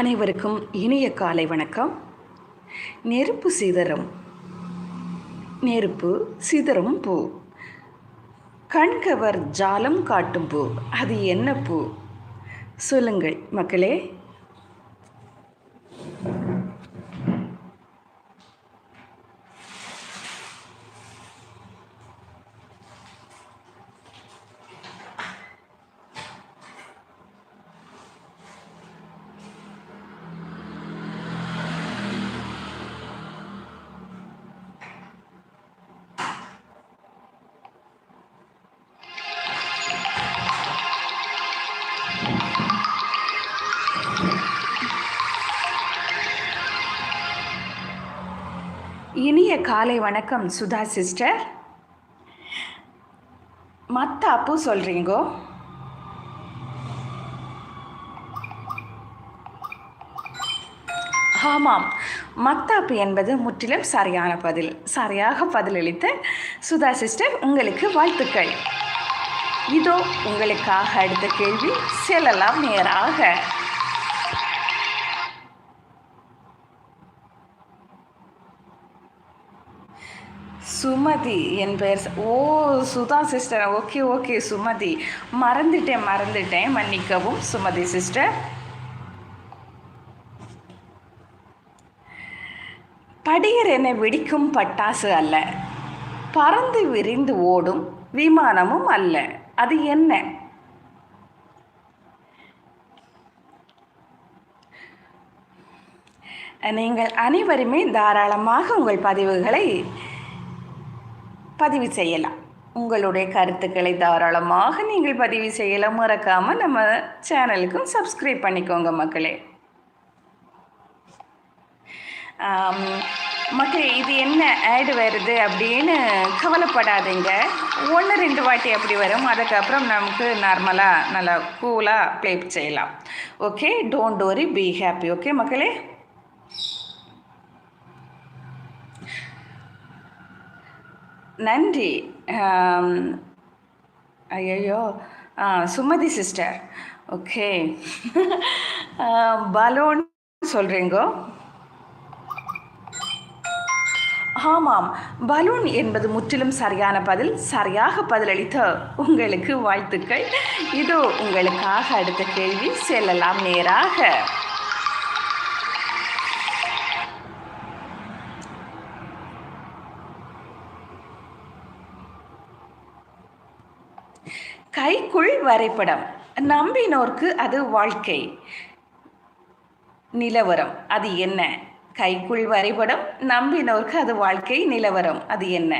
அனைவருக்கும் இனிய காலை வணக்கம். நெருப்பு சிதறும் நெருப்பு சிதறும் பூ. கண்கவர் ஜாலம் காட்டும் பூ. அது என்ன பூ? சொல்லுங்கள் மக்களே. காலை வணக்கம் சுதா சிஸ்டர். மற்ற அப்பு சொல்கிறீங்கோ ஆமாம் மத்தாப்பு என்பது முற்றிலும் சரியான பதில். சரியாக பதிலளித்த சுதா சிஸ்டர் உங்களுக்கு வாழ்த்துக்கள். இதோ உங்களுக்காக அடுத்த கேள்வி செல்லலாம் நேராக. சுமதி என் பெயர் ஓ Sudha sister okay okay Sumathi. மறந்துட்டேன் மறந்துட்டேன். மன்னிக்கவும் சுமதி சிஸ்டர் படியர் என வெடிக்கும் பட்டாசு அல்ல. பறந்து விரிந்து ஓடும் விமானமும் அல்ல. அது என்ன? நீங்கள் அனைவருமே தாராளமாக உங்கள் பதிவுகளை பதிவு செய்யலாம். உங்களுடைய கருத்துக்களை தாராளமாக நீங்கள் பதிவு செய்யலாம். மறக்காமல் நம்ம சேனலுக்கும் சப்ஸ்கிரைப் பண்ணிக்கோங்க மக்களே. மக்களே இது என்ன ஆடு வருது அப்படின்னு கவலைப்படாதீங்க. ஒன்று ரெண்டு வாட்டி அப்படி வரும். அதுக்கப்புறம் நமக்கு நார்மலாக நல்லா கூலாக ப்ளே செய்யலாம். Okay don't worry be happy okay மக்களே? நன்றி. ஐயோ சுமதி சிஸ்டர். ஓகே. பலூன் சொல்கிறீங்கோ ஆமாம். பலூன் என்பது முற்றிலும் சரியான பதில் சரியாக பதிலளித்த உங்களுக்கு வாழ்த்துக்கள். இதோ உங்களுக்காக அடுத்த கேள்வி செல்லலாம் நேராக கைக்குள் வரைபடம். நம்பினோர்க்கு அது வாழ்க்கை. நிலவரம் அது என்ன? கைக்குள் வரைபடம் நம்பினோர்க்கு அது வாழ்க்கை நிலவரம் அது என்ன?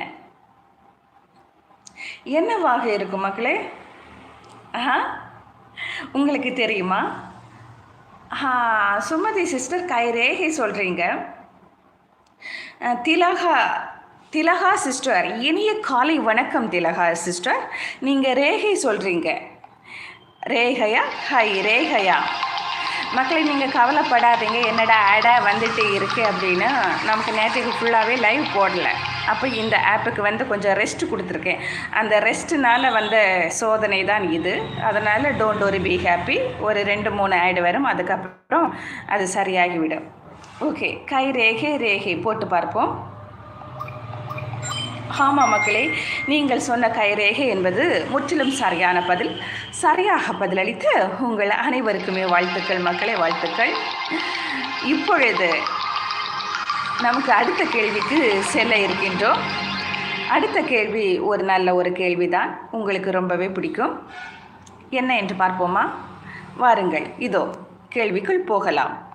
என்னவாக இருக்கும் மக்களே? ஆஹா உங்களுக்கு தெரியுமா? ஹா சுமதி சிஸ்டர் கை ரேகை சொல்கிறீங்க திலகா திலகா சிஸ்டர் இனிய காலை வணக்கம் திலகா சிஸ்டர். நீங்கள் ரேகை சொல்கிறீங்க ரேகையா? ஹை ரேகையா. மக்களை நீங்கள் கவலைப்படாதீங்க. என்னடா ஆடாக வந்துட்டு இருக்குது அப்படின்னு நமக்கு நேற்றுக்கு ஃபுல்லாகவே லைவ் போடலை. அப்போ இந்த ஆப்புக்கு வந்து கொஞ்சம் ரெஸ்ட் கொடுத்துருக்கேன். அந்த ரெஸ்ட்டுனால வந்த சோதனை தான் இது. அதனால் டோன்ட் ஒரு பி ஹாப்பி ஒரு ரெண்டு மூணு ஆடு வரும். அதுக்கப்புறம் அது சரியாகிவிடும். ஓகே கை ரேகை ரேகை போட்டு பார்ப்போம். ஆமாம் மக்களே நீங்கள் சொன்ன கைரேகை என்பது முற்றிலும் சரியான பதில். சரியாக பதிலளித்து உங்கள் அனைவருக்குமே வாழ்த்துக்கள் மக்களே வாழ்த்துக்கள். இப்பொழுது நமக்கு அடுத்த கேள்விக்கு செல்ல இருக்கின்றோம். அடுத்த கேள்வி ஒரு நல்ல ஒரு கேள்விதான். உங்களுக்கு ரொம்பவே பிடிக்கும். என்ன என்று பார்ப்போமா? வாருங்கள் இதோ கேள்விக்குள் போகலாம்.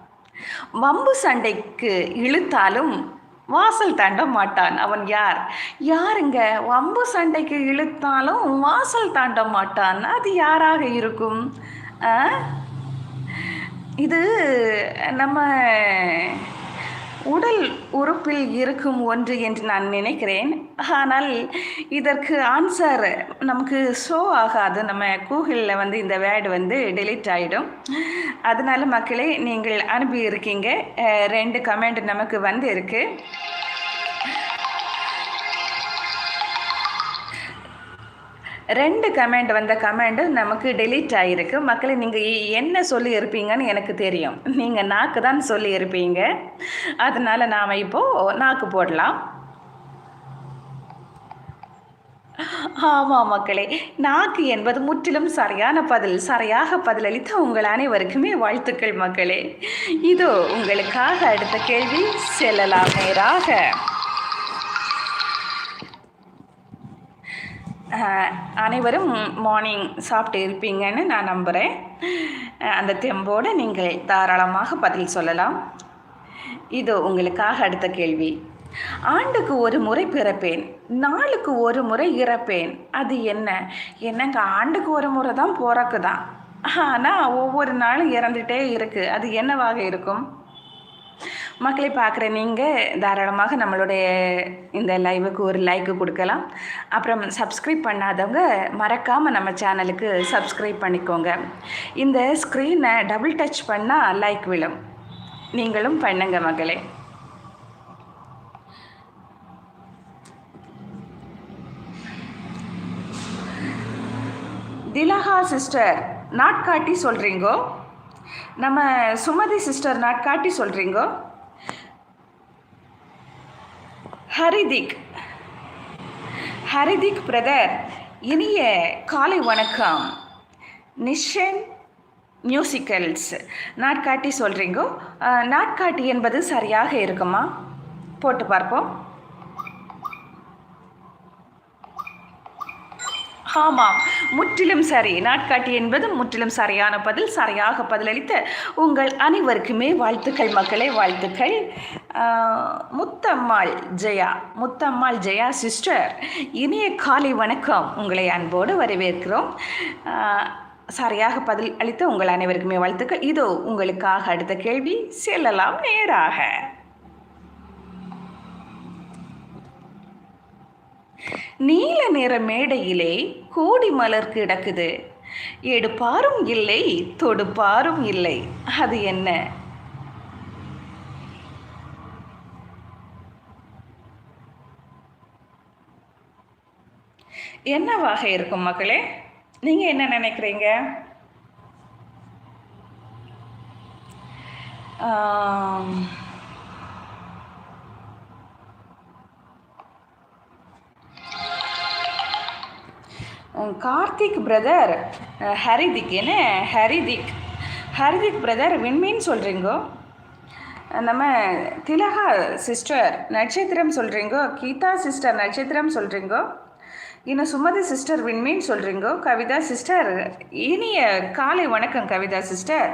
வம்பு சண்டைக்கு இழுத்தாலும் வாசல் தாண்ட மாட்டான். அவன் யார்? யாருங்க? வம்பு சண்டைக்கு இழுத்தாலும் வாசல் தாண்ட மாட்டான். அது யாராக இருக்கும்? ஆ? இது நம்ம உடல் உறுப்பில் இருக்கும் ஒன்று என்று நான் நினைக்கிறேன். ஆனால் இதற்கு ஆன்சர் நமக்கு ஷோ ஆகாது. நம்ம கூகுளில் வந்து இந்த வேர்டு வந்து டெலீட் ஆகிடும் அதனால் மக்களே நீங்கள் அனுப்பியிருக்கீங்க. ரெண்டு கமெண்ட் நமக்கு வந்து இருக்குது ரெண்டு கமெண்ட் வந்த கமெண்ட் நமக்கு டெலீட் ஆகிருக்கு மக்களை நீங்கள் என்ன சொல்லி இருப்பீங்கன்னு எனக்கு தெரியும். நீங்கள் நாக்கு தான் சொல்லி இருப்பீங்க. அதனால் நாம் இப்போது நாக்கு போடலாம். ஆமாம் மக்களே நாக்கு என்பது முற்றிலும் சரியான பதில் சரியாக பதிலளித்த உங்கள் அனைவருக்குமே வாழ்த்துக்கள் மக்களே. இதோ உங்களுக்காக அடுத்த கேள்வி செல்லலாம். நேராக அனைவரும் மார்னிங் சாப்பிட்டு இருப்பீங்கன்னு நான் நம்புகிறேன் அந்த தெம்போடு நீங்கள் தாராளமாக பதில் சொல்லலாம். இதோ உங்களுக்காக அடுத்த கேள்வி. ஆண்டுக்கு ஒரு முறை பிறப்பேன் நாளுக்கு ஒரு முறை இறப்பேன் அது என்ன? என்னங்க ஆண்டுக்கு ஒரு முறை தான் பிறக்குதான். ஆனால் ஒவ்வொரு நாளும் இறந்துட்டே இருக்குது அது என்னவாக இருக்கும்? மக்களை பார்க்குற நீங்கள் தாராளமாக நம்மளுடைய இந்த லைவுக்கு ஒரு லைக்கு கொடுக்கலாம். அப்புறம் சப்ஸ்கிரைப் பண்ணாதவங்க மறக்காமல் நம்ம சேனலுக்கு சப்ஸ்கிரைப் பண்ணிக்கோங்க. இந்த ஸ்க்ரீனை டபுள் டச் பண்ணால் லைக் விழும். நீங்களும் பண்ணுங்க மகளே. திலஹா சிஸ்டர் நாட்காட்டி சொல்கிறீங்கோ நம்ம சுமதி சிஸ்டர் நாட்காட்டி சொல்கிறீங்கோ ஹரிதிக். ஹரிதிக் பிரதர் இனிய காலை வணக்கம். நிஷன் மியூசிக்கல்ஸ் நாட்காட்டி சொல்கிறீங்கோ நாட்காட்டி என்பது சரியாக இருக்குமா? போட்டு பார்ப்போம். ஆமாம் முற்றிலும் சரி. நாட்காட்டி என்பது முற்றிலும் சரியான பதில் சரியாக பதிலளித்த உங்கள் அனைவருக்குமே வாழ்த்துக்கள் மக்களே வாழ்த்துக்கள். முத்தம்மாள் ஜெயா முத்தம்மாள் ஜெயா சிஸ்டர் இனிய காலை வணக்கம். உங்களை அன்போடு வரவேற்கிறோம். சரியாக பதில் அளித்த உங்கள் அனைவருக்குமே வாழ்த்துக்கள். இதோ உங்களுக்காக அடுத்த கேள்வி செல்லலாம் நேராக. நீல நிற மேடையிலே கோடி மலர் கிடக்குது. எடுப்பாரும் இல்லை தொடுப்பாரும் இல்லை. அது என்ன? என்னவாக இருக்கும் மக்களே? நீங்கள் என்ன நினைக்கிறீங்க? கார்த்திக் பிரதர் ஹரிதிக். என்ன? ஹரிதிக். ஹரிதிக் பிரதர் விண்மீன் சொல்கிறீங்கோ நம்ம திலகா சிஸ்டர் நட்சத்திரம் சொல்கிறீங்கோ கீதா சிஸ்டர் நட்சத்திரம் சொல்கிறீங்கோ இன்னும் சுமதி சிஸ்டர் விண்மீன் சொல்கிறீங்க கவிதா சிஸ்டர் இனிய காலை வணக்கம் கவிதா சிஸ்டர்.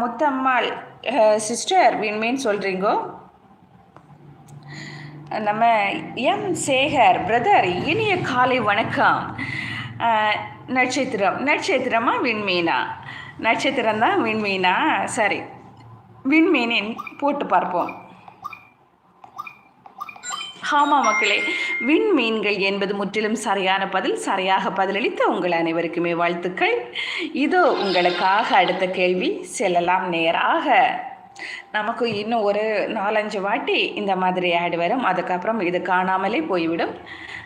முத்தம்மாள் சிஸ்டர் விண்மீன் சொல்கிறீங்கோ நம்ம எம் சேகர் பிரதர் இனிய காலை வணக்கம். நட்சத்திரம் நட்சத்திரமா விண்மீனா? நட்சத்திரம் தான் விண்மீனா? சரி விண்மீனின் போட்டு பார்ப்போம். ஆமாம் மக்களே விண்மீன்கள் என்பது முற்றிலும் சரியான பதில் சரியாக பதிலளித்த உங்கள் அனைவருக்குமே வாழ்த்துக்கள். இதோ உங்களுக்காக அடுத்த கேள்வி செல்லலாம் நேராக. நமக்கு இன்னும் ஒரு நாலஞ்சு வாட்டி இந்த மாதிரி ஆடு வரும். அதுக்கப்புறம் இது காணாமலே போய்விடும்.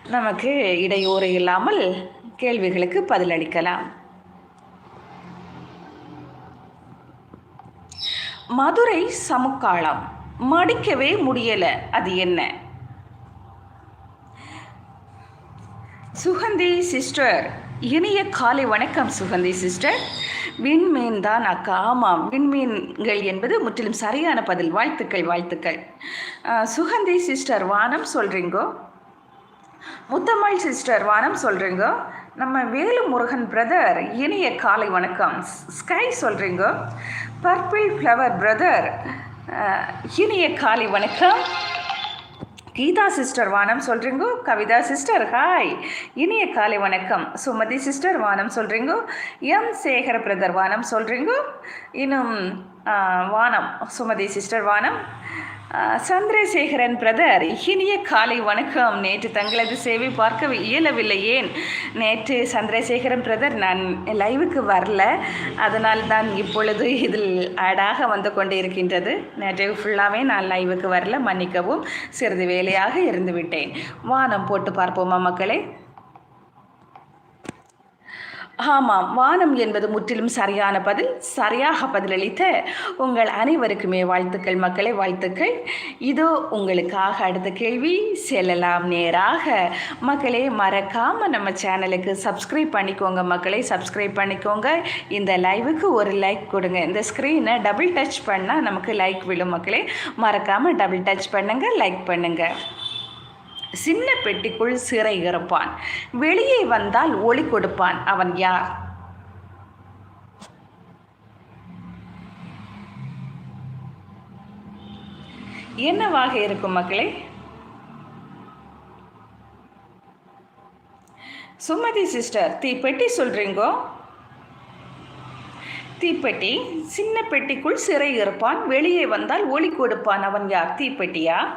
நமக்கு இடையூறு இல்லாமல் கேள்விகளுக்கு பதிலளிக்கலாம். மதுரை சமுக்காளம் மடிக்கவே முடியலை. அது என்ன? சுகந்தி சிஸ்டர். இனிய காலை வணக்கம் சுகந்தி சிஸ்டர். விண்மீன் தான் அக்கா. ஆமாம் விண்மீன்கள் என்பது முற்றிலும் சரியான பதில். வாழ்த்துக்கள் வாழ்த்துக்கள். சுகந்தி சிஸ்டர் வானம் சொல்கிறீங்கோ முத்தமிழ் சிஸ்டர் வானம் சொல்கிறீங்கோ நம்ம வேலு முருகன் பிரதர் இனிய காலை வணக்கம். ஸ்கை சொல்கிறீங்க பர்பிள் ஃப்ளவர் பிரதர் இனிய காலை வணக்கம். கீதா சிஸ்டர் வானம் சொல்கிறீங்கோ கவிதா சிஸ்டர் ஹாய் இனிய காலை வணக்கம். சுமதி சிஸ்டர் வானம் சொல்கிறீங்கோ எம். சேகர பிரதர் வானம் சொல்கிறீங்கோ இன்னும் வானம். சுமதி சிஸ்டர் வானம். சந்திரசேகரன் பிரதர் இனிய காலை வணக்கம். நேற்று தங்களது சேவை பார்க்க இயலவில்லை. ஏன்? நேற்று சந்திரசேகரன் பிரதர் நான் லைவுக்கு வரல. அதனால் தான் இப்பொழுது இதில் ஆடாக வந்து கொண்டு இருக்கின்றது நேற்று ஃபுல்லாகவே நான் லைவுக்கு வரல. மன்னிக்கவும். சிறிது வேலையாக இருந்துவிட்டேன். வானம் போட்டு பார்ப்போமா மக்களே? ஆமாம் வானம் என்பது முற்றிலும் சரியான பதில் சரியாக பதிலளித்த உங்கள் அனைவருக்குமே வாழ்த்துக்கள் மக்களே வாழ்த்துக்கள். இதோ உங்களுக்காக அடுத்த கேள்வி செல்லலாம் நேராக. மக்களே மறக்காமல் நம்ம சேனலுக்கு சப்ஸ்கிரைப் பண்ணிக்கோங்க மக்களை சப்ஸ்கிரைப் பண்ணிக்கோங்க. இந்த லைவுக்கு ஒரு லைக் கொடுங்க. இந்த ஸ்க்ரீனை டபுள் டச் பண்ணால் நமக்கு லைக் விழும் மக்களே. மறக்காமல் டபுள் டச் பண்ணுங்கள் லைக் பண்ணுங்கள் சின்ன பெட்டிக்குள் சிறை இருப்பான் வெளியே வந்தால் ஒளி கொடுப்பான். அவன் யார்? என்னவாக இருக்கும் மக்களே? சுமதி சிஸ்டர் தீப்பெட்டி சொல்றீங்கோ? தீப்பெட்டி சின்ன பெட்டிக்குள் சிறை இருப்பான் வெளியே வந்தால் ஒளி கொடுப்பான். அவன் யார்? தீப்பெட்டியா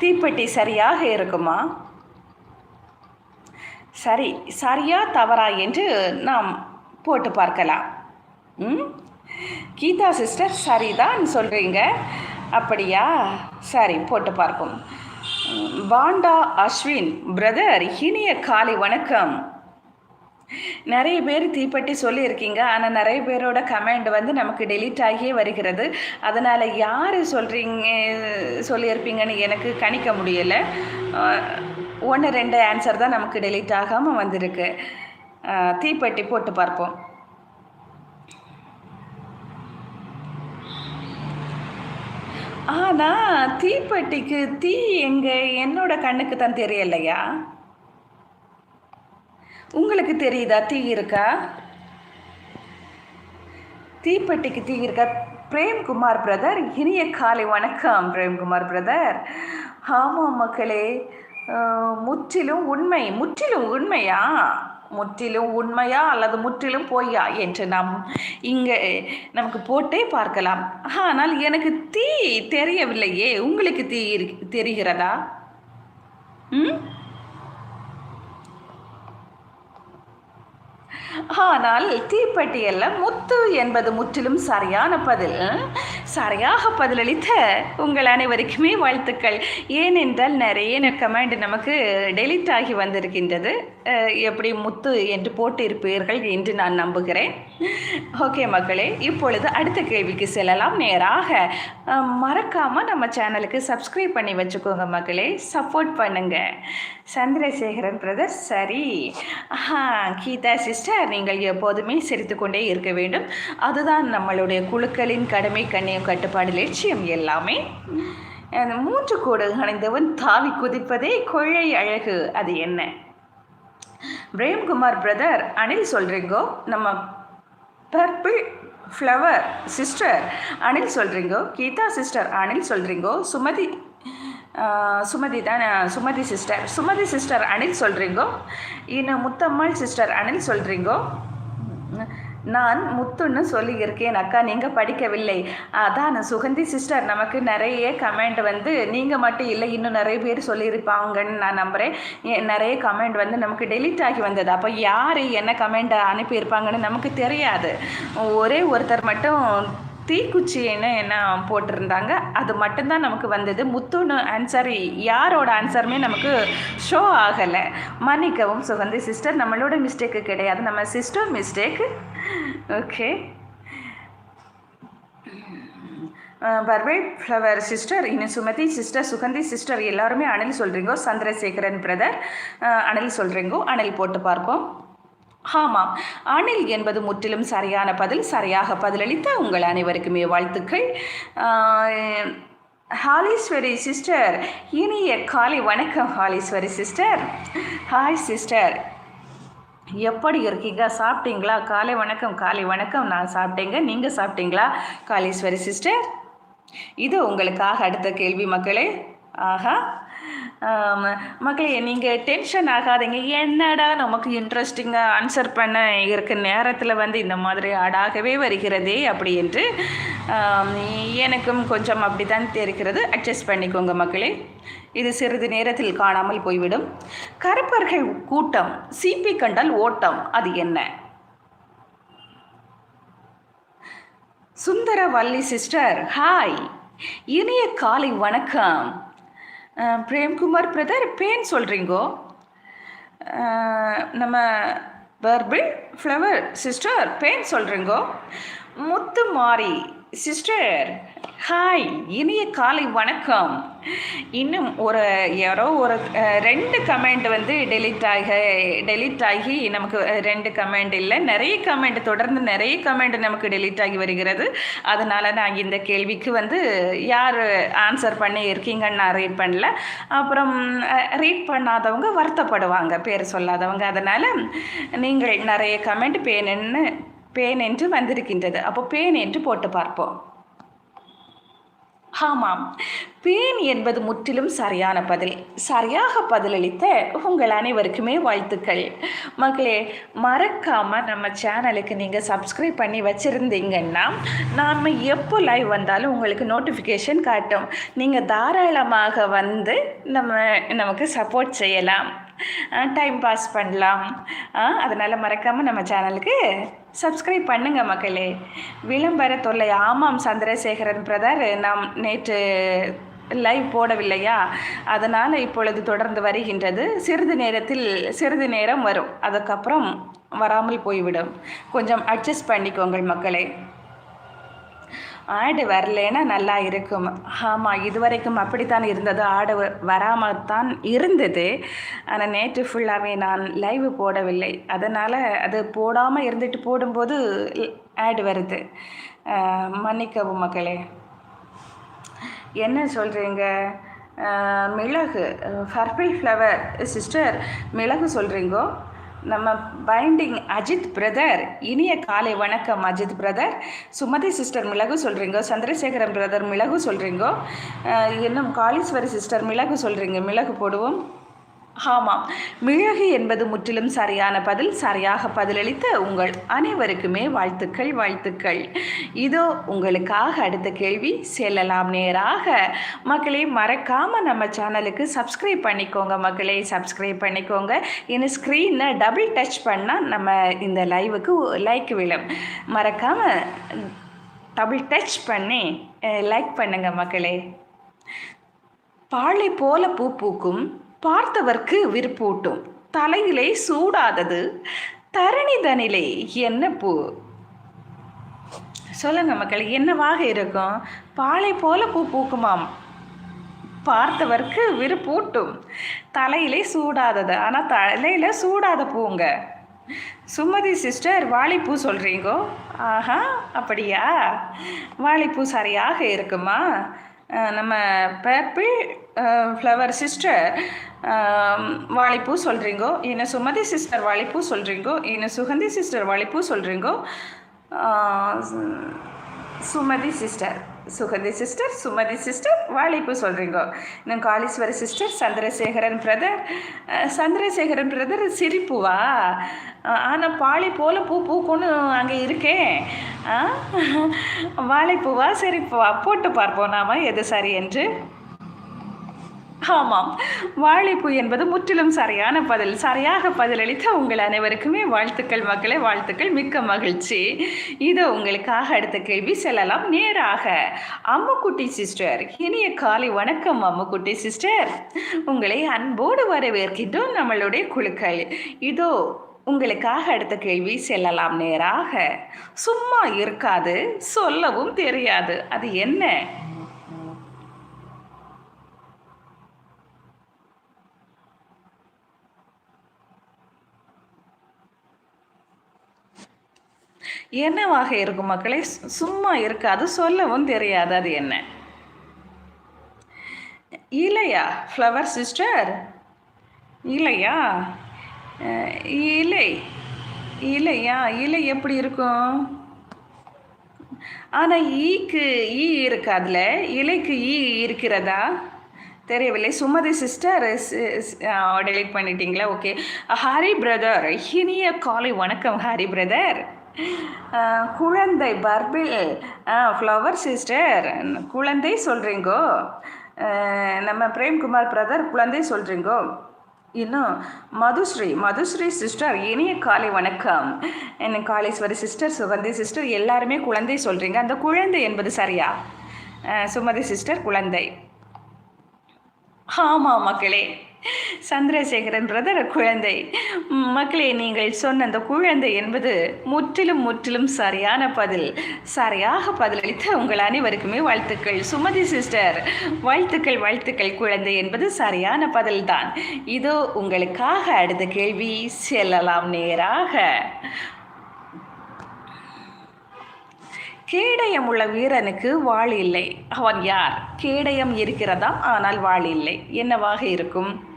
தீப்பெட்டி சரியாக இருக்குமா? சரி சரியா தவறா என்று நாம் போட்டு பார்க்கலாம். ம்? கீதா சிஸ்டர் சரிதான் சொல்கிறீங்க அப்படியா? சரி போட்டு பார்ப்போம். வாண்டா அஸ்வின் பிரதர் இனிய காலை வணக்கம். நிறைய பேர் தீப்பெட்டி சொல்லியிருக்கீங்க. ஆனால் நிறைய பேரோட கமெண்ட் வந்து நமக்கு டெலீட் ஆகியே வருகிறது. அதனால் யார் சொல்கிறீங்க சொல்லியிருப்பீங்கன்னு எனக்கு கணிக்க முடியலை. ஒன்று ரெண்டு ஆன்சர் தான் நமக்கு டெலீட் ஆகாமல் வந்திருக்கு. தீப்பெட்டி போட்டு பார்ப்போம். ஆனால் தீப்பெட்டிக்கு தீ எங்கே என்னோட கண்ணுக்கு தான் தெரியலையா? உங்களுக்கு தெரியுதா? தீ இருக்கா? தீப்பெட்டிக்கு தீ இருக்கா? பிரேம்குமார் பிரதர் இனிய காலை வணக்கம் பிரேம்குமார் பிரதர். ஆமாம் மக்களே முற்றிலும் உண்மை முற்றிலும் உண்மையா? முற்றிலும் உண்மையா அல்லது முற்றிலும் பொய்யா என்று நாம் இங்கே நமக்கு போட்டே பார்க்கலாம். ஆனால் எனக்கு தீ தெரியவில்லையே. உங்களுக்கு தீ தெரிகிறதா? ம்? ஆனால் தீப்பெட்டியல்ல முத்து என்பது முற்றிலும் சரியான பதில். சரியாக பதிலளித்த உங்கள் அனைவருக்குமே வாழ்த்துக்கள். ஏனென்றால் நிறைய கமெண்ட் நமக்கு டெலிட் ஆகி வந்திருக்கின்றது. எப்படி முத்து என்று போட்டிருப்பீர்கள் என்று நான் நம்புகிறேன். ஓகே மக்களே இப்பொழுது அடுத்த கேள்விக்கு செல்லலாம். நேராக மறக்காமல் நம்ம சேனலுக்கு சப்ஸ்கிரைப் பண்ணி வச்சுக்கோங்க மக்களே. சப்போர்ட் பண்ணுங்க. சந்திரசேகரன் பிரதர் சரி. ஆஹா கீதா சிஸ்டர் நீங்கள் எப்போதுமே சிரித்துக்கொண்டே இருக்க வேண்டும். அதுதான் நம்மளுடைய குழுக்களின் கடமை கண்ணியம் கட்டுப்பாடு லட்சியம் எல்லாமே. மூன்று கோடு அணிந்தவன் தாவி குதிப்பதே கொள்ளை அழகு. அது என்ன? பிரேம்குமார் பிரதர் அனில் சொல்கிறீங்கோ நம்ம பர்பிள் ஃப்ளவர் சிஸ்டர் அனில் சொல்கிறீங்கோ கீதா சிஸ்டர் அனில் சொல்கிறீங்கோ சுமதி சுமதி தான் சுமதி சிஸ்டர் சுமதி சிஸ்டர் அனில் சொல்கிறீங்கோ இன்னும் முத்தம்மாள் சிஸ்டர் அனில் சொல்கிறீங்கோ நான் முத்துன்னு சொல்லியிருக்கேன் அக்கா நீங்கள் படிக்கவில்லை. அதான் சுகந்தி சிஸ்டர் நமக்கு நிறைய கமெண்ட் வந்து நீங்கள் மட்டும் இல்லை இன்னும் நிறைய பேர் சொல்லியிருப்பாங்கன்னு நான் நம்புகிறேன் நிறைய கமெண்ட் வந்து நமக்கு டெலீட் ஆகி வந்தது. அப்போ யார் என்ன கமெண்ட் அனுப்பியிருப்பாங்கன்னு நமக்கு தெரியாது. ஒரே ஒருத்தர் மட்டும் தீக்குச்சின்னு என்ன போட்டிருந்தாங்க? அது மட்டும்தான் நமக்கு வந்தது. முத்துன்னு ஆன்சர் யாரோட ஆன்சருமே நமக்கு ஷோ ஆகலை. மன்னிக்கவும் சுகந்தி சிஸ்டர் நம்மளோட மிஸ்டேக்கு கிடையாது. நம்ம sister mistake okay purple flower sister இன்னும் சுமதி சிஸ்டர் சுகந்தி சிஸ்டர் எல்லாருமே அணில் சொல்கிறீங்கோ சந்திரசேகரன் பிரதர் அணில் சொல்கிறீங்கோ அணில் போட்டு பார்ப்போம். ஆமாம். அணில் என்பது முற்றிலும் சரியான பதில் சரியாக பதிலளித்த உங்கள் அனைவருக்குமே வாழ்த்துக்கள். ஹாலீஸ்வரி சிஸ்டர் இனிய காலை வணக்கம் ஹாலீஸ்வரி சிஸ்டர். ஹாய் சிஸ்டர் எப்படி இருக்கீங்க? சாப்பிட்டீங்களா? காலை வணக்கம் காலை வணக்கம். நான் சாப்பிட்டேங்க. நீங்கள் சாப்பிட்டீங்களா? காலீஸ்வரி சிஸ்டர். இது உங்களுக்காக அடுத்த கேள்வி மக்களே. ஆஹா. மக்களே நீங்கள் டென்ஷன் ஆகாதீங்க. என்னடா நமக்கு இன்ட்ரெஸ்டிங்காக ஆன்சர் பண்ண இருக்க? நேரத்தில் வந்து இந்த மாதிரி ஆடாகவே வருகிறதே அப்படி என்று எனக்கும் கொஞ்சம் அப்படி தான் தெரிகிறது. அட்ஜஸ்ட் பண்ணிக்கோங்க மக்களே. இது சிறிது நேரத்தில் காணாமல் போய்விடும். கருப்பர்கள் கூட்டம் சிபி கண்டால் ஓட்டம் அது என்ன? சுந்தரவல்லி சிஸ்டர் ஹாய் இனிய காலை வணக்கம். பிரேம்குமார் பிரதர் பேன் சொல்கிறீங்கோ நம்ம பர்பிள் ஃப்ளவர் சிஸ்டர் பேன் சொல்கிறீங்கோ முத்து மாறி சிஸ்டர் ஹாய் இனிய காலை வணக்கம். இன்னும் ஒரு யாரோ ஒரு ரெண்டு கமெண்ட் வந்து டெலிட் ஆகி டெலிட் ஆகி நமக்கு ரெண்டு கமெண்ட் இல்லை. நிறைய கமெண்ட் தொடர்ந்து நிறைய கமெண்ட் நமக்கு டெலிட் ஆகி வருகிறது. அதனால் நான் இந்த கேள்விக்கு வந்து யார் ஆன்சர் பண்ணி இருக்கீங்கன்னு நான் ரீட் பண்ணல. அப்புறம் ரீட் பண்ணாதவங்க வருத்தப்படுவாங்க பேர் சொல்லாதவங்க. அதனால் நீங்கள் நிறைய கமெண்ட் பேணுன்னு பேன் என்று வந்திருக்கின்றது. அப்போ பேன் என்று போட்டு பார்ப்போம். ஆமாம். பேன் என்பது முற்றிலும் சரியான பதில். சரியாக பதிலளித்த உங்கள் அனைவருக்குமே வாழ்த்துக்கள். மக்களே மறக்காம நம்ம சேனலுக்கு நீங்கள் சப்ஸ்கிரைப் பண்ணி வச்சுருந்தீங்கன்னா நாம் எப்போ லைவ் வந்தாலும் உங்களுக்கு நோட்டிஃபிகேஷன் காட்டும். நீங்கள் தாராளமாக வந்து நம்ம நமக்கு சப்போர்ட் செய்யலாம். டைம் பாஸ் பண்ணலாம். அதனால் மறக்காமல் நம்ம சேனலுக்கு சப்ஸ்கிரைப் பண்ணுங்க மக்களே. விளம்பர தொல்லை. ஆமாம் சந்திரசேகரன் பிரதர் நாம் நேற்று லைவ் போடவில்லையா? அதனால் இப்பொழுது தொடர்ந்து வருகின்றது. சிறிது நேரத்தில் சிறிது நேரம் வரும். அதுக்கப்புறம் வராமல் போய்விடும். கொஞ்சம் அட்ஜஸ்ட் பண்ணிக்கோங்கள் மக்களே. ஆடு வரலேன்னா நல்லா இருக்கும். ஆமாம் இதுவரைக்கும் அப்படித்தான் இருந்தது. ஆடு வராமல் தான் இருந்தது. ஆனால் நேற்று ஃபுல்லாகவே நான் லைவ் போடவில்லை. அதனால் அது போடாமல் இருந்துட்டு போடும்போது ஆடு வருது. மன்னிக்கவும் மக்களே. என்ன சொல்கிறீங்க மிளகு பர்பிள் ஃப்ளவர் சிஸ்டர் மிளகு சொல்கிறீங்கோ நம்ம பைண்டிங் அஜித் பிரதர் இனிய காலை வணக்கம் அஜித் பிரதர் சுமதி சிஸ்டர் மிளகு சொல்கிறீங்க சந்திரசேகரன் பிரதர் மிளகு சொல்கிறீங்கோ இன்னும் காளீஸ்வரி சிஸ்டர் மிளகு சொல்கிறீங்க மிளகு போடுவோம். ஆமாம். மிளகு என்பது முற்றிலும் சரியான பதில் சரியாக பதிலளித்த உங்கள் அனைவருக்குமே வாழ்த்துக்கள் வாழ்த்துக்கள். இதோ உங்களுக்காக அடுத்த கேள்வி செல்லலாம் நேராக. மக்களே மறக்காமல் நம்ம சேனலுக்கு சப்ஸ்கிரைப் பண்ணிக்கோங்க மக்களே சப்ஸ்கிரைப் பண்ணிக்கோங்க. இன்னும் ஸ்க்ரீனை டபுள் டச் பண்ணால் நம்ம இந்த லைவுக்கு லைக் விழும். மறக்காமல் டபுள் டச் பண்ணி லைக் பண்ணுங்க மக்களே. பாலை போல பூ பூக்கும் பார்த்தவர்க்கு விருப்பூட்டும். தலையிலே சூடாதது. தரணிதனிலே என்ன பூ? சொல்லுங்க மக்கள் என்னவாக இருக்கும்? பாலை போல பூ பூக்குமாம். பார்த்தவர்க்கு விருப்பூட்டும். தலையிலே சூடாதது. ஆனால் தலையில் சூடாத பூங்க. சுமதி சிஸ்டர் வாழைப்பூ சொல்கிறீங்கோ ஆஹா அப்படியா? வாழைப்பூ சரியாக இருக்குமா? நம்ம பர்பிள் ஃப்ளவர் சிஸ்டர் வாழைப்பூ சொல்கிறீங்கோ இன்னும் சுமதி சிஸ்டர் வாழைப்பூ சொல்கிறீங்கோ இன்னும் சுகந்தி சிஸ்டர் வாழைப்பூ சொல்கிறீங்கோ Sumathi sister Suganthi sister Sumathi sister வாழைப்பூ சொல்கிறீங்கோ இன்னும் Kaleeswari sister Chandrasekaran brother Chandrasekaran brother சிரிப்புவா? ஆனால் பாலை போல பூ பூக்கும்னு அங்கே இருக்கேன் ஆ? வாழைப்பூவா சிரிப்புவா? போட்டு பார்ப்போம் நாம் எது சரி என்று. ஆமாம். வாழைப்பூ என்பது முற்றிலும் சரியான பதில். சரியாக பதிலளித்த உங்கள் அனைவருக்குமே வாழ்த்துக்கள் மக்களே வாழ்த்துக்கள். மிக்க மகிழ்ச்சி. இது உங்களுக்காக அடுத்த கேள்வி செல்லலாம். நேராக அம்முக்குட்டி சிஸ்டர் இனிய காலை வணக்கம் அம்முக்குட்டி சிஸ்டர் உங்களை அன்போடு வரவேற்கின்றோம் நம்மளுடைய குழுக்கள். இதோ உங்களுக்காக அடுத்த கேள்வி செல்லலாம். நேராக சும்மா இருக்காது சொல்லவும் தெரியாது. அது என்ன? என்னவாக இருக்கும் மக்களே? சும்மா இருக்காது சொல்லவும் தெரியாது. அது என்ன? இல்லையா ஃப்ளவர் சிஸ்டர் இல்லையா இல்லை இலை. இலையா? இலை எப்படி இருக்கும்? ஆனால் ஈக்கு ஈ இருக்காதுல அதில். இலைக்கு ஈ இருக்கிறதா? தெரியவில்லை. சுமதி சிஸ்டர் டெலிட் பண்ணிட்டீங்களா? ஓகே ஹரி பிரதர் இனிய காலை வணக்கம் ஹரி பிரதர் குழந்தை பர்பிள் ஃப்ளவர் சிஸ்டர் குழந்தை சொல்கிறீங்கோ நம்ம பிரேம்குமார் பிரதர் குழந்தை சொல்கிறீங்கோ இன்னும் மதுஸ்ரீ மதுஸ்ரீ சிஸ்டர் இனிய காலை வணக்கம். என்ன காளீஸ்வரி சிஸ்டர் சுகந்தி சிஸ்டர் எல்லாருமே குழந்தை சொல்கிறீங்க அந்த குழந்தை என்பது சரியா? சுமதி சிஸ்டர் குழந்தை. ஆமாம் மக்களே. சந்திரசேகரன் பிரதர் குழந்தை. மக்களே நீங்கள் சொன்ன அந்த குழந்தை என்பது முற்றிலும் முற்றிலும் சரியான பதில். சரியாக பதிலளித்த உங்கள் அனைவருக்குமே வாழ்த்துக்கள். சுமதி சிஸ்டர் வாழ்த்துக்கள் வாழ்த்துக்கள் குழந்தை என்பது சரியான பதில்தான். இதோ உங்களுக்காக அடுத்த கேள்வி செல்லலாம் நேராக. கேடயம் உள்ள வீரனுக்கு வாழ் இல்லை. அவன் யார்? கேடயம் இருக்கிறதா? ஆனால் வாழ் இல்லை. என்னவாக இருக்கும்?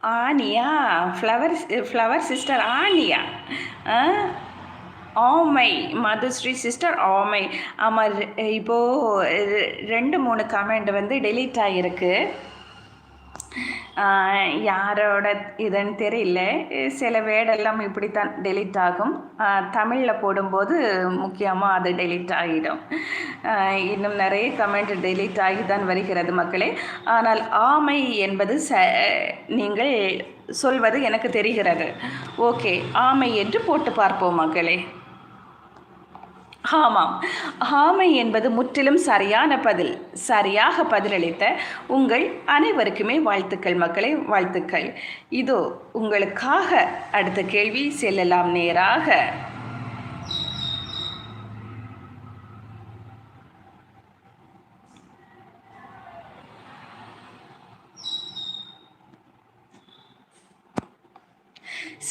Aniya flower flower sister Aniya. ஆ? ஆமை மதுஸ்ரீ சிஸ்டர் ஆமை. ஆமாம் இப்போது ரெண்டு மூணு கமெண்ட் வந்து டெலீட் ஆகிருக்கு யாரோட இதுன்னு தெரியல. சில வேர்டெல்லாம் இப்படித்தான் டெலீட் ஆகும். தமிழில் போடும்போது முக்கியமாக அது டெலீட் ஆகிடும் இன்னும் நிறைய கமெண்ட் டெலீட் ஆகி தான் வருகிறது மக்களே. ஆனால் ஆமை என்பது ச நீங்கள் சொல்வது எனக்கு தெரிகிறது. ஓகே ஆமை என்று போட்டு பார்ப்போம் மக்களே. ஆமாம். ஆமை என்பது முற்றிலும் சரியான பதில். சரியாக பதிலளித்த உங்கள் அனைவருக்குமே வாழ்த்துக்கள் மக்களை வாழ்த்துக்கள். இதோ உங்களுக்காக அடுத்த கேள்வி செல்லலாம் நேராக.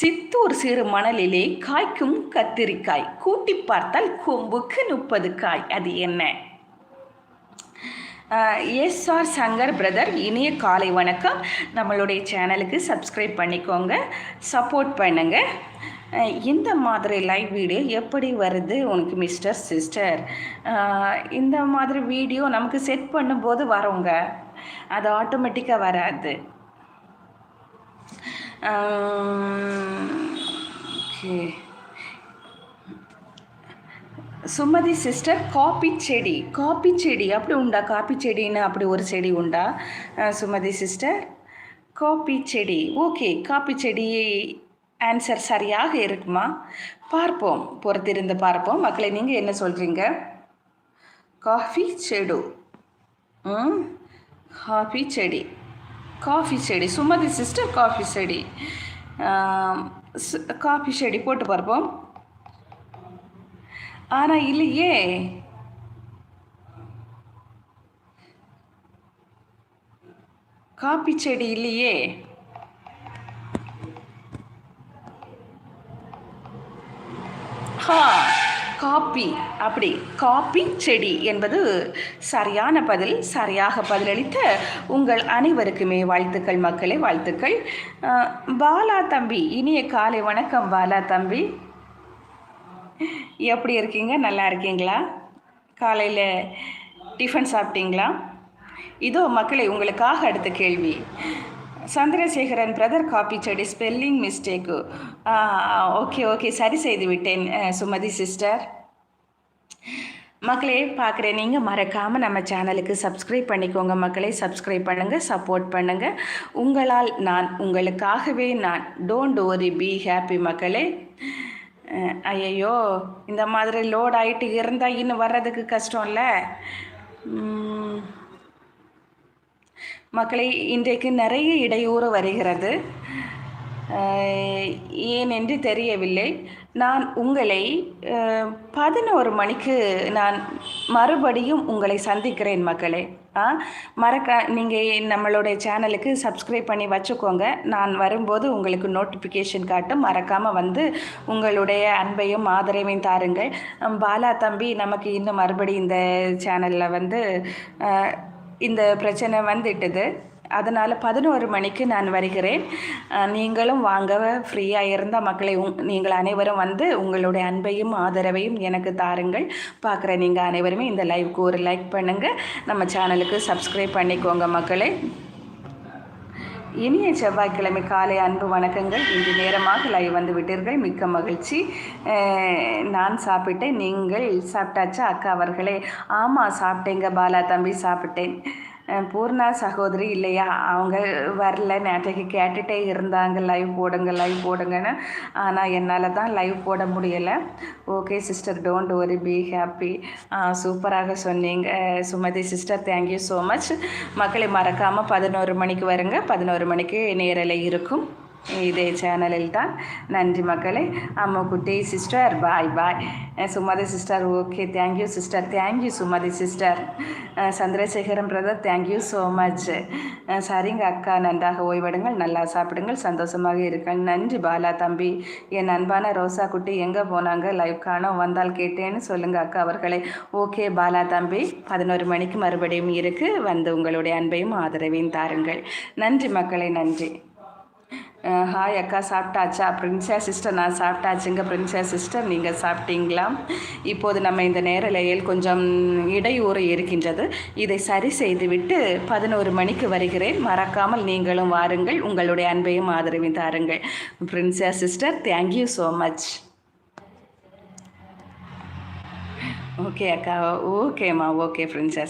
சித்தூர் சிறு மணலிலே காய்க்கும் கத்திரிக்காய். கூட்டி பார்த்தால் கொம்புக்கு முப்பது காய். அது என்ன? எஸ் ஆர் சங்கர் பிரதர் இனிய காலை வணக்கம். நம்மளுடைய சேனலுக்கு சப்ஸ்கிரைப் பண்ணிக்கோங்க சப்போர்ட் பண்ணுங்கள் இந்த மாதிரி லைவ் வீடியோ எப்படி வருது உனக்கு மிஸ்டர் சிஸ்டர்? இந்த மாதிரி வீடியோ நமக்கு செட் பண்ணும்போது வரோங்க. அது ஆட்டோமேட்டிக்காக வராது. Um, okay Sumathi sister coffee செடி. காப்பி செடி அப்படி உண்டா? காப்பி செடின்னு அப்படி ஒரு செடி உண்டா? சுமதி சிஸ்டர் காப்பி செடி. ஓகே காப்பி செடி ஆன்சர் சரியாக இருக்குமா? பார்ப்போம். பொறுத்திருந்து பார்ப்போம். மக்களை நீங்கள் என்ன சொல்கிறீங்க காஃபி செடு. காஃபி செடி. காஃபி செடி சுமதி சிஸ்டர் காஃபி செடி. காஃபி செடி போட்டு பார்ப்போம். ஆனால் இல்லையே. காப்பி செடி இல்லையே. ஹா. காப்பி. அப்படி காப்பி செடி என்பது சரியான பதில் சரியாக பதிலளித்த உங்கள் அனைவருக்குமே வாழ்த்துக்கள் மக்களே வாழ்த்துக்கள். பாலா தம்பி இனிய காலை வணக்கம் பாலா தம்பி. எப்படி இருக்கீங்க? நல்லா இருக்கீங்களா? காலையில் டிஃபன் சாப்பிட்டீங்களா? இதோ மக்களை உங்களுக்காக அடுத்த கேள்வி. சந்திரசேகரன் பிரதர் காப்பி செடி ஸ்பெல்லிங் மிஸ்டேக்கு ஓகே ஓகே சரி செய்து விட்டேன் சுமதி சிஸ்டர் மக்களே பார்க்குறேன் நீங்கள் மறக்காமல் நம்ம சேனலுக்கு சப்ஸ்கிரைப் பண்ணிக்கோங்க. மக்களே சப்ஸ்கிரைப் பண்ணுங்கள் சப்போர்ட் பண்ணுங்கள் உங்களால் நான் உங்களுக்காகவே நான் டோன்ட் ஓரி பி ஹாப்பி மக்களே. ஐயையோ இந்த மாதிரி லோட் ஆகிட்டு இருந்தால் இன்னும் வர்றதுக்கு கஷ்டம்ல? மக்களை இன்றைக்கு நிறைய இடையூறு வருகிறது. ஏன் என்று தெரியவில்லை. நான் உங்களை பதினோரு மணிக்கு நான் மறுபடியும் உங்களை சந்திக்கிறேன் மக்களே. ஆ மறக்க நீங்கள் நம்மளுடைய சேனலுக்கு சப்ஸ்கிரைப் பண்ணி வச்சுக்கோங்க. நான் வரும்போது உங்களுக்கு நோட்டிஃபிகேஷன் காட்டும். மறக்காமல் வந்து உங்களுடைய அன்பையும் ஆதரவையும் தாருங்கள். பாலா தம்பி நமக்கு இன்னும் மறுபடி இந்த சேனலில் வந்து இந்த பிரச்சனை வந்துட்டது. அதனால் பதினோரு மணிக்கு நான் வருகிறேன். நீங்களும் வாங்க ஃப்ரீயாக இருந்த மக்களை உங் நீங்கள் அனைவரும் வந்து உங்களுடைய அன்பையும் ஆதரவையும் எனக்கு தாருங்கள். பார்க்குற நீங்கள் அனைவருமே இந்த லைவுக்கு ஒரு லைக் பண்ணுங்கள் நம்ம சேனலுக்கு சப்ஸ்கிரைப் பண்ணிக்கோங்க மக்களை. இனிய செவ்வாய்க்கிழமை காலை அன்பு வணக்கங்கள். இன்று நேரமாக லைவ் வந்து விட்டீர்கள். மிக்க மகிழ்ச்சி. நான் சாப்பிட்டேன். நீங்கள் சாப்பிட்டாச்சா? அக்கா அவர்களே ஆமாம் சாப்பிட்டேங்க பாலா தம்பி சாப்பிட்டேன். பூர்ணா சகோதரி இல்லையா? அவங்க வரல. நேற்றைக்கு கேட்டுகிட்டே இருந்தாங்க. லைவ் போடுங்க லைவ் போடுங்கன்னு. ஆனால் என்னால் தான் லைவ் போட முடியலை. Okay sister don't worry be happy. சூப்பராக சொன்னீங்க. Sumathi sister thank you so much மக்களை மறக்காமல் பதினோரு மணிக்கு வருங்க. பதினோரு மணிக்கு நேரலை இருக்கும். இதே சேனலில் தான் நன்றி மக்களே அம்மா குட்டி sister bye bye Sumathi sister okay thank you sister thank you Sumathi sister Chandrasekaran brother thank you so much சரிங்க அக்கா நன்றாக ஓய்வெடுங்கள் நல்லா சாப்பிடுங்கள் சந்தோஷமாக இருங்கள் நன்றி பாலா தம்பி என் அன்பான ரோசா குட்டி எங்கே போனாங்க லைவ் காணோம் வந்தால் கேட்டேன்னு சொல்லுங்கள் அக்கா அவர்களே ஓகே பாலா தம்பி பதினோரு மணிக்கு மறுபடியும் இருக்குது வந்து உங்களுடைய அன்பையும் ஆதரவையும் தாருங்கள் நன்றி மக்களே நன்றி ஹாய் அக்கா சாப்பிட்டாச்சா? பிரின்சஸ் சிஸ்டர் நான் சாப்பிட்டாச்சுங்க பிரின்சஸ் சிஸ்டர் நீங்கள் சாப்பிட்டீங்களா? இப்போது நம்ம இந்த நேரலையில் கொஞ்சம் இடையூறு இருக்கின்றது. இதை சரி செய்துவிட்டு பதினோரு மணிக்கு வருகிறேன். மறக்காமல் நீங்களும் வாருங்கள். உங்களுடைய அன்பையும் ஆதரவையும் தாருங்கள். Princess sister thank you so much okay அக்கா. ஓகேம்மா ஓகே பிரின்சஸ்